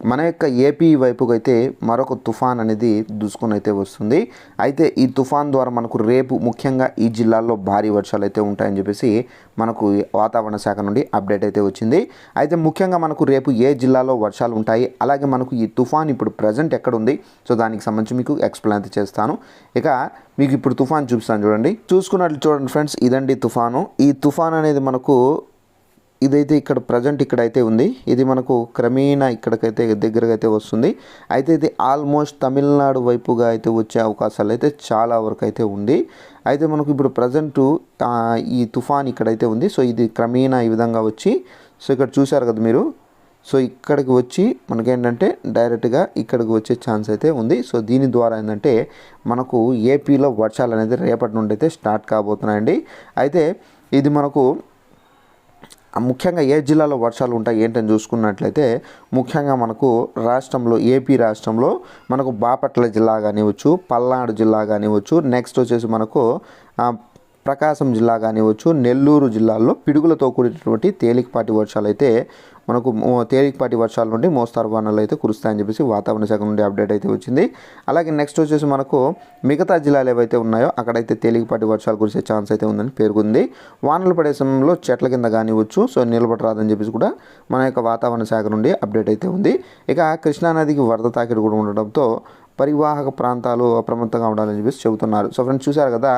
మన యొక్క ఏపీ వైపుకు అయితే మరొక తుఫాన్ అనేది దూసుకొని అయితే వస్తుంది. అయితే ఈ తుఫాన్ ద్వారా మనకు రేపు ముఖ్యంగా ఈ జిల్లాల్లో భారీ వర్షాలు అయితే ఉంటాయని చెప్పేసి మనకు వాతావరణ శాఖ నుండి అప్డేట్ అయితే వచ్చింది. అయితే ముఖ్యంగా మనకు రేపు ఏ జిల్లాలో వర్షాలు ఉంటాయి అలాగే మనకు ఈ తుఫాన్ ఇప్పుడు ప్రజెంట్ ఎక్కడ ఉంది సో దానికి సంబంధించి మీకు ఎక్స్ప్లెయిన్ అయితే చేస్తాను. ఇక మీకు ఇప్పుడు తుఫాన్ చూపిస్తాను చూడండి. చూసుకున్నట్లు చూడండి ఫ్రెండ్స్ ఇదండి తుఫాను. ఈ తుఫాన్ అనేది మనకు ఇదైతే ఇక్కడ ప్రజెంట్ ఇక్కడైతే ఉంది. ఇది మనకు క్రమేణా ఇక్కడికైతే దగ్గరగా అయితే వస్తుంది. అయితే ఇది ఆల్మోస్ట్ తమిళనాడు వైపుగా అయితే వచ్చే అవకాశాలు అయితే చాలా వరకు అయితే ఉంది. అయితే మనకు ఇప్పుడు ప్రజెంట్ ఈ తుఫాన్ ఇక్కడైతే ఉంది. సో ఇది క్రమేణా ఈ విధంగా వచ్చి సో ఇక్కడ చూశారు కదా మీరు? సో ఇక్కడికి వచ్చి మనకేంటంటే డైరెక్ట్గా ఇక్కడికి వచ్చే ఛాన్స్ అయితే ఉంది. సో దీని ద్వారా ఏంటంటే మనకు ఏపీలో వర్షాలు అనేది రేపటి నుండి అయితే స్టార్ట్ కాబోతున్నాయండి. అయితే ఇది మనకు ముఖ్యంగా ఏ జిల్లాలో వర్షాలు ఉంటాయి ఏంటని చూసుకున్నట్లయితే ముఖ్యంగా మనకు రాష్ట్రంలో ఏపీ రాష్ట్రంలో మనకు బాపట్ల జిల్లా కానివ్వచ్చు పల్నాడు జిల్లా కానివ్వచ్చు నెక్స్ట్ వచ్చేసి మనకు ప్రకాశం జిల్లా కానివ్వచ్చు నెల్లూరు జిల్లాల్లో పిడుగులతో కూడినటువంటి తేలికపాటి వర్షాలు అయితే మనకు తేలికపాటి వర్షాల నుండి మోస్తారు వానలు అయితే కురుస్తాయని చెప్పేసి వాతావరణ శాఖ నుండి అప్డేట్ అయితే వచ్చింది. అలాగే నెక్స్ట్ వచ్చేసి మనకు మిగతా జిల్లాలు ఏవైతే ఉన్నాయో అక్కడైతే తేలికపాటి వర్షాలు కురిసే ఛాన్స్ అయితే ఉందని పేర్కొంది. వానలు పడే సమయంలో చెట్ల కింద కానివ్వచ్చు సో నిలబడరాదని చెప్పేసి కూడా మన యొక్క వాతావరణ శాఖ నుండి అప్డేట్ అయితే ఉంది. ఇక కృష్ణానదికి వరద తాకిడి కూడా ఉండడంతో పరివాహక ప్రాంతాలు అప్రమత్తంగా ఉండాలని చెప్పేసి చెబుతున్నారు. సో ఫ్రెండ్స్ చూసారు కదా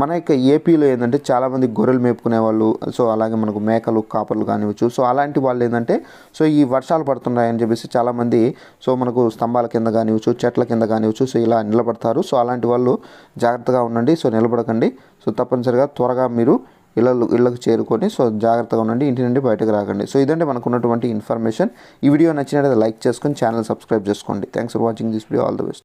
మన యొక్క ఏపీలో ఏంటంటే చాలామంది గొర్రెలు మేపుకునే వాళ్ళు సో అలాగే మనకు మేకలు కాపర్లు కానివచ్చు సో అలాంటి వాళ్ళు ఏంటంటే సో ఈ వర్షాలు పడుతున్నాయని చెప్పేసి చాలామంది సో మనకు స్తంభాల కింద కానివచ్చు చెట్ల కింద కానివచ్చు సో ఇలా నిలబడతారు. సో అలాంటి వాళ్ళు జాగ్రత్తగా ఉండండి సో నిలబడకండి. సో తప్పనిసరిగా త్వరగా మీరు ఇళ్ళలు ఇళ్ళకు చేరుకొని సో జాగ్రత్తగా ఉండండి ఇంటి నుండి బయటకు రాకండి. సో ఇదంటే మనకు ఉన్నటువంటి ఇన్ఫర్మేషన్. ఈ వీడియో నచ్చినట్లయితే లైక్ చేసుకొని ఛానల్ సబ్స్క్రైబ్ చేసుకోండి. Thanks for watching this video all the best